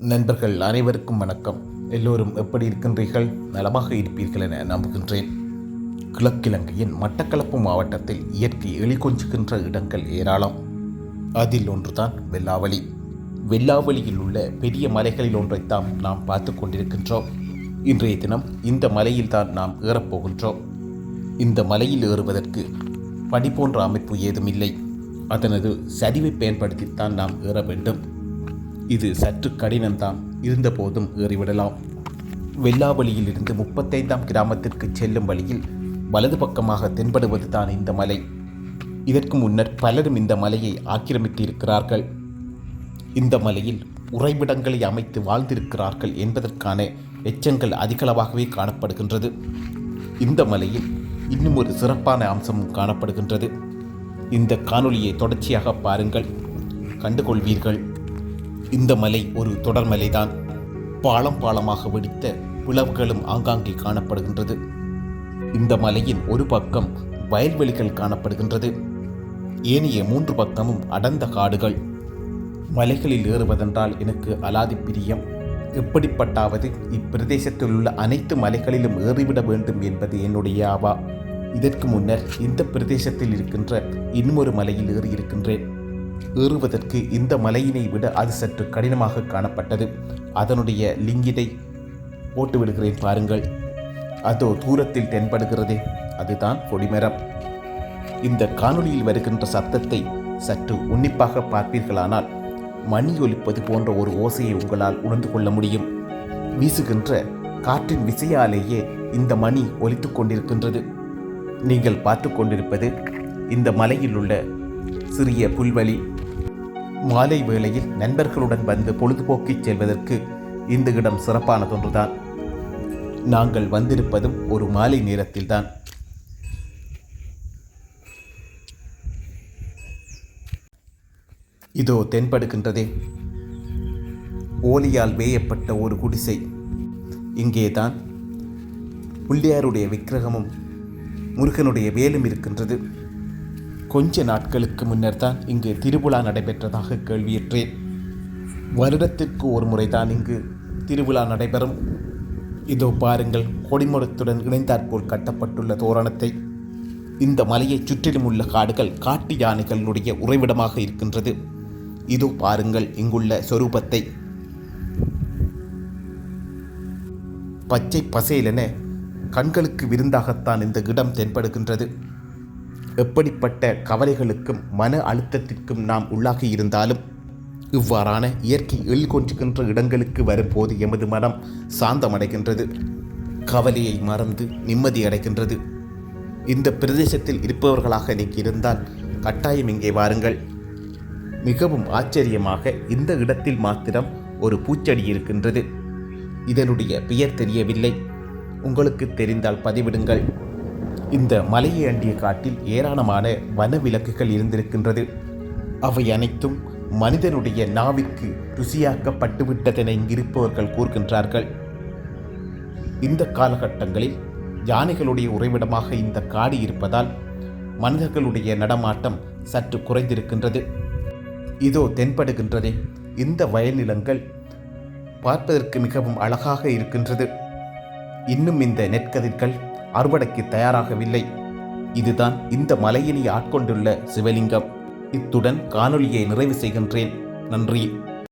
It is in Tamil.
நண்பர்கள் அனைவருக்கும் வணக்கம். எல்லோரும் எப்படி இருக்கின்றீர்கள்? நலமாக இருப்பீர்கள் என நம்புகின்றேன். கிழக்கிழங்கையின் மட்டக்களப்பு மாவட்டத்தில் இயற்கை எளிகொஞ்சுகின்ற இடங்கள் ஏராளம். அதில் ஒன்றுதான் வெள்ளாவளி. வெள்ளாவளியில் உள்ள பெரிய மலைகளில் ஒன்றைத்தான் நாம் பார்த்து கொண்டிருக்கின்றோம். இன்றைய தினம் இந்த மலையில்தான் நாம் ஏறப்போகின்றோம். இந்த மலையில் ஏறுவதற்கு படி போன்ற அமைப்பு ஏதுமில்லை. அதனது சரிவை பயன்படுத்தித்தான் நாம் ஏற வேண்டும். இது சற்று கடினம்தான். இருந்தபோதும் ஏறிவிடலாம். வெள்ளாவளியிலிருந்து முப்பத்தைந்தாம் கிராமத்திற்கு செல்லும் வழியில் வலது பக்கமாக தென்படுவது தான் இந்த மலை. இதற்கு முன்னர் பலரும் இந்த மலையை ஆக்கிரமித்திருக்கிறார்கள். இந்த மலையில் உறைவிடங்களை அமைத்து வாழ்ந்திருக்கிறார்கள் என்பதற்கான எச்சங்கள் அதிகளவாகவே காணப்படுகின்றது. இந்த மலையில் இன்னும் ஒரு சிறப்பான அம்சமும் காணப்படுகின்றது. இந்த காணொளியை தொடர்ச்சியாக பாருங்கள். கண்டுகொள்வீர்கள். இந்த மலை ஒரு தொடர்மலைதான் பாலம் பாலமாக வெடித்த பிளவுகளும் ஆங்காங்கே காணப்படுகின்றது. இந்த மலையின் ஒரு பக்கம் வயல்வெளிகள் காணப்படுகின்றது. ஏனைய மூன்று பக்கமும் அடர்ந்த காடுகள். மலைகளில் ஏறுவதென்றால் எனக்கு அலாதி பிரியம். எப்படிப்பட்டாவது இப்பிரதேசத்தில் உள்ள அனைத்து மலைகளிலும் ஏறிவிட வேண்டும் என்பது என்னுடைய ஆவா. இதற்கு முன்னர் இந்த பிரதேசத்தில் இருக்கின்ற இன்னொரு மலையில் ஏறி இருக்கின்றேன் ஏறுவதற்கு இந்த மலையினை விட அது சற்று கடினமாக காணப்பட்டது. அதனுடைய லிங்கினை போட்டு விடுகிறேன் பாருங்கள். அதோ தூரத்தில் தென்படுகிறதே அதுதான் கொடிமரம். இந்த காணொளியில் வருகின்ற சத்தத்தை சற்று உன்னிப்பாக பார்ப்பீர்களானால் மணி ஒலிப்பது போன்ற ஒரு ஓசையை உங்களால் உணர்ந்து கொள்ள முடியும். வீசுகின்ற காற்றின் விசையாலேயே இந்த மணி ஒலித்துக் கொண்டிருக்கின்றது. நீங்கள் பார்த்து கொண்டிருப்பது இந்த மலையில் உள்ள சிறிய புல்வெளி. மாலை வேளையில் நண்பர்களுடன் வந்து பொழுதுபோக்கிச் செல்வதற்கு இந்த இடம் சிறப்பானதொன்றுதான் நாங்கள் வந்திருப்பதும் ஒரு மாலை நேரத்தில்தான். இதோ தென்படுகின்றதே. ஓலியால் வேயப்பட்ட ஒரு குடிசை. இங்கேதான் புள்ளியாருடைய விக்கிரகமும் முருகனுடைய வேலும் இருக்கின்றது. கொஞ்ச நாட்களுக்கு முன்னர் தான் இங்கு திருவிழா நடைபெற்றதாக கேள்வியற்றேன் வருடத்திற்கு ஒரு முறைதான் இங்கு திருவிழா நடைபெறும். இதோ பாருங்கள் கொடிமரத்துடன் இணைந்தாற்போல் கட்டப்பட்டுள்ள தோரணத்தை. இந்த மலையைச் சுற்றிலும் உள்ள காடுகள் காட்டு யானைகளுடைய உறைவிடமாக இருக்கின்றது. இதோ பாருங்கள் இங்குள்ள சொரூபத்தை. பச்சை பசேலென கண்களுக்கு விருந்தாகத்தான் இந்த இடம் தென்படுகின்றது. எப்படிப்பட்ட கவலைகளுக்கும் மன அழுத்தத்திற்கும் நாம் உள்ளாகி இருந்தாலும் இவ்வாறான இயற்கை எழில்கொன்றுகின்ற இடங்களுக்கு வரும்போது எமது மனம் சாந்தமடைகின்றது. கவலையை மறந்து நிம்மதி அடைகின்றது. இந்த பிரதேசத்தில் இருப்பவர்களாக நீங்கள் இருந்தால் கட்டாயம் இங்கே வாருங்கள். மிகவும் ஆச்சரியமாக இந்த இடத்தில் மாத்திரம் ஒரு பூச்செடி இருக்கின்றது. இதனுடைய பெயர் தெரியவில்லை. உங்களுக்கு தெரிந்தால் பதிவிடுங்கள். இந்த மலையை அண்டிய காட்டில் ஏராளமான வனவிலக்குகள் இருந்திருக்கின்றது. அவை அனைத்தும் மனிதனுடைய நாவிற்கு ருசியாக்கப்பட்டுவிட்டதென இங்கிருப்பவர்கள் கூறுகின்றார்கள். இந்த காலகட்டங்களில் யானைகளுடைய உறைவிடமாக இந்த காடு இருப்பதால் மனிதர்களுடைய நடமாட்டம் சற்று குறைந்திருக்கின்றது. இதோ தென்படுகின்றதே இந்த வயல் நிலங்கள் பார்ப்பதற்கு மிகவும் அழகாக இருக்கின்றது. இன்னும் இந்த நெற்கதிர்கள் அறுவடைக்கு தயாராகவில்லை. இதுதான் இந்த மலையினை ஆட்கொண்டுள்ள சிவலிங்கம். இத்துடன் காணொலியை நிறைவு செய்கின்றேன். நன்றி.